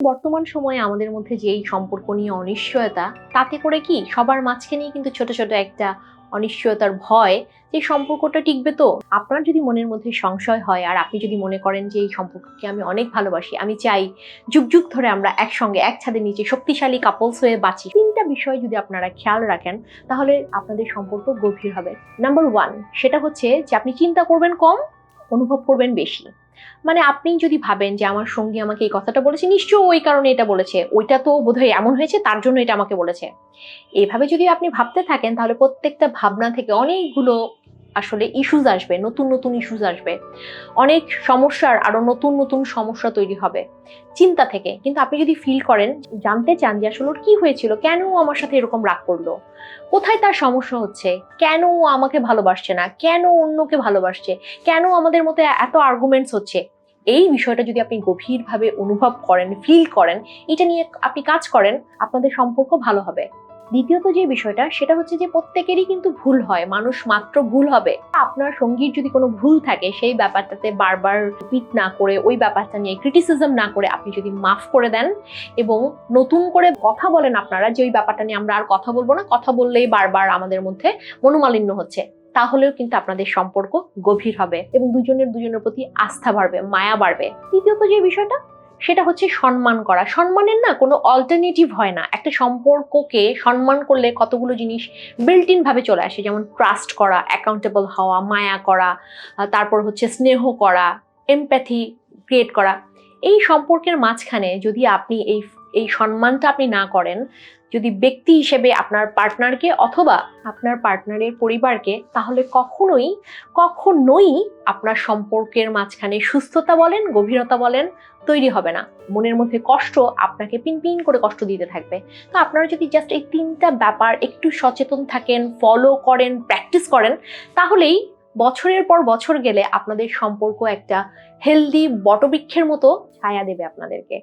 বর্তমান সময়ে আমাদের মধ্যে যে এই সম্পর্ক নিয়ে অনিশ্চয়তা, তাতে করে কি সবার মাঝখানেই কিন্তু ছোট ছোট একটা অনিশ্চয়তার ভয়, যে সম্পর্কটা টিকবে তো। আপনার যদি মনের মধ্যে সংশয় হয় আর আপনি যদি মনে করেন যে এই সম্পর্ককে আমি অনেক ভালোবাসি, আমি চাই যুগ যুগ ধরে আমরা একসঙ্গে, এক ছাদের নিচে শক্তিশালী কাপলস হয়ে বাঁচি। তিনটা বিষয় যদি আপনারা খেয়াল রাখেন, তাহলে আপনাদের সম্পর্ক গভীর হবে। নাম্বার ওয়ান সেটা হচ্ছে যে আপনি চিন্তা করবেন কম অনুভব করবেন বেশি। মানে আপনি যদি ভাবেন যে আমার সঙ্গী আমাকে এই কথাটা বলেছে, নিশ্চয়ই ওই কারণে এটা বলেছে। ওইটা তো বোধহয় এমন হয়েছে, তার জন্য এটা আমাকে বলেছে। এভাবে যদি আপনি ভাবতে থাকেন, তাহলে প্রত্যেকটা ভাবনা থেকে অনেকগুলো আসলে ইস্যুজ আসবে, নতুন নতুন ইস্যুজ আসবে। অনেক সমস্যার আরও নতুন নতুন সমস্যা তৈরি হবে। চিন্তা থেকে। কিন্তু আপনি যদি ফিল করেন, জানতে চান যে আসলে ওর কি হয়েছিল, কেন আমার সাথে এরকম রাগ করল? কোথায় তার সমস্যা হচ্ছে? কেন ও আমাকে ভালোবাসছে না? কেন অন্যকে ভালোবাসছে? কেন আমাদের মধ্যে এত আর্গুমেন্টস হচ্ছে? এই বিষয়টা যদি আপনি গভীরভাবে অনুভব করেন ফিল করেন, এটা নিয়ে আপনি কাজ করেন, আপনাদের সম্পর্ক ভালো হবে। দ্বিতীয়ত যে বিষয়টা, সেটা হচ্ছে যে প্রত্যেকেরই কিন্তু ভুল হয়। মানুষ মাত্র ভুল হবে। আপনার সঙ্গীর যদি কোনো ভুল থাকে, সেই ব্যাপারটাতে বারবার রিপিট না করে, ওই ব্যাপারটা নিয়ে ক্রিটিসিজম না করে আপনি যদি মাফ করে দেন এবং নতুন করে কথা বলেন আপনারা যে ওই ব্যাপারটা নিয়ে আমরা আর কথা বলব না, কথা বললেই বারবার আমাদের মধ্যে মনোমালিন্য হচ্ছে, তাহলেও কিন্তু আপনাদের সম্পর্ক গভীর হবে এবং দুজনের দুজনের প্রতি আস্থা বাড়বে, মায়া বাড়বে। তৃতীয়ত যে বিষয়টা সেটা হচ্ছে সম্মান করা। সম্মানের না কোনো অল্টারনেটিভ হয় না। একটা সম্পর্ককে সম্মান করলে কতগুলো জিনিস বিল্ট ইনভাবে চলে আসে। যেমন ট্রাস্ট করা অ্যাকাউন্টেবল হওয়া, মায়া করা তারপর হচ্ছে স্নেহ করা এমপ্যাথি ক্রিয়েট করা। এই সম্পর্কের মাঝখানে যদি আপনি এই এই সম্মানটা আপনি না করেন, যদি ব্যক্তি হিসেবে আপনার পার্টনারকে অথবা আপনার পার্টনারের পরিবারকে, তাহলে কখনোই কখনোই আপনার সম্পর্কের মাঝখানে সুস্থতা বলেন, গভীরতা বলেন, তৈরি হবে না। মনের মধ্যে কষ্ট আপনাকে পিন পিন করে কষ্ট দিতে থাকবে। তো আপনারা যদি জাস্ট এই তিনটা ব্যাপার একটু সচেতন থাকেন ফলো করেন প্র্যাকটিস করেন, তাহলেই বছরের পর বছর গেলে আপনাদের সম্পর্ক একটা হেলদি বটবৃক্ষের মতো ছায়া দেবে আপনাদেরকে।